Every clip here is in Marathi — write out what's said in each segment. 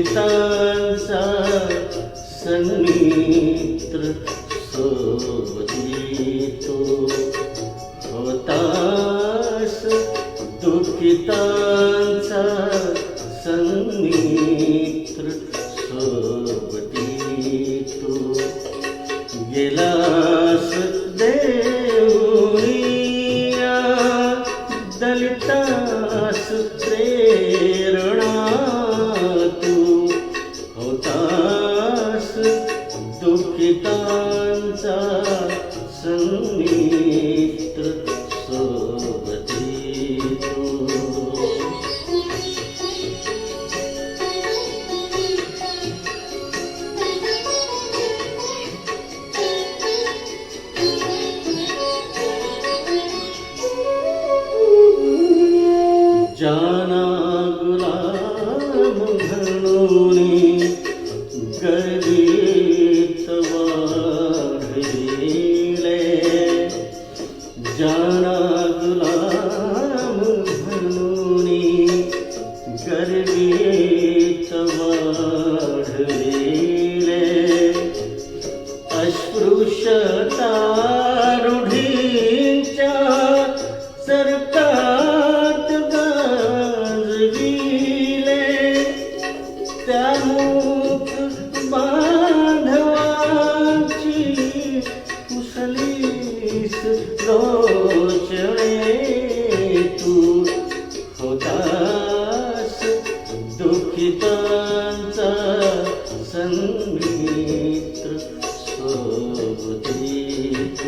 दुःखितांचा सन्मित्र सोबती होतास दुःखितांचा सन्मित्र सोबती तू गेलास देऊनिया दलितास प्रेरणा Deus. जाना गुलाम म्हणूनी गरीत वाढले अस्पृश्यता सरकात गाजविले। त्यामुक অতীত।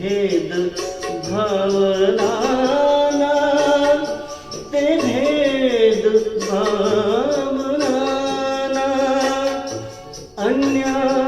भेद भावनाना ते भेद भावनाना अन्या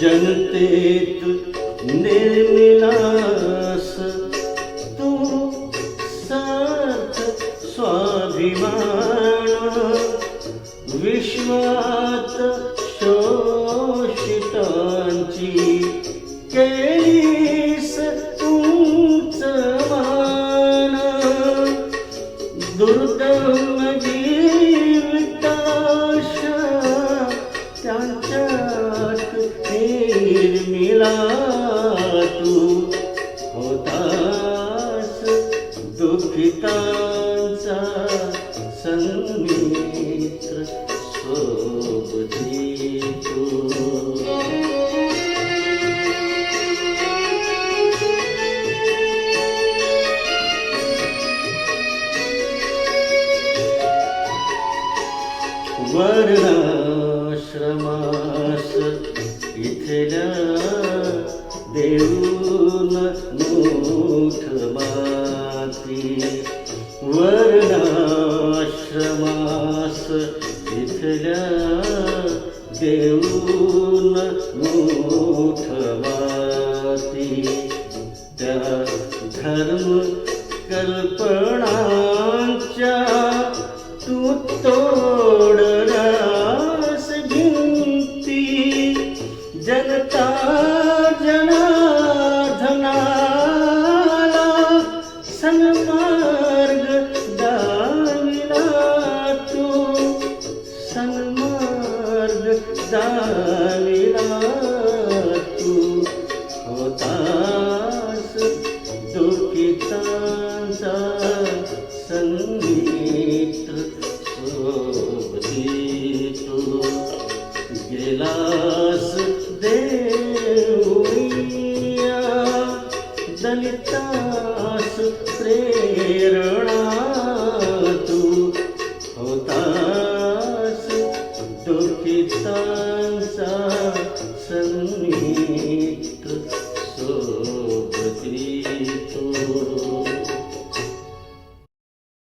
जनतेत निर्मिलास तू सार्थ स्वाभिमान विश्वात शोषितांची केलीस तुमच मान. दुर्दम जीविताशा त्यांच्या निर्मिला तू होतास दुःखितांचा संमित्र सोबती तू वर्णाश्रमास इथल्या देऊन मूठ माती वर्णाश्रमास इथल्या देऊन मूठ माती. त्या धर्म कल्पनांच्या तू तोडला मार्ग जाणला तू होतास दुःखितांचा संगीत शोधितो. गेलास देऊया दलितास प्रेरणा. सा सन्मि